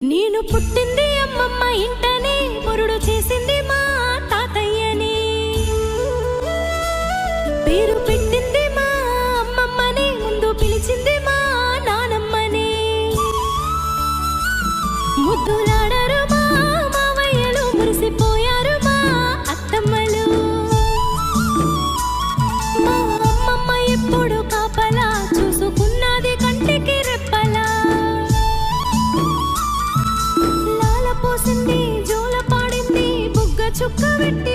నేను పుట్టింది అమ్మమ్మ ఇంటనే మురుడు చేసింది మా తాతయ్యని. పేరు పెట్టింది మా అమ్మమ్మని ముందు పిలిచింది మా నానమ్మని. ముద్దులాడ చుక్క పెట్టి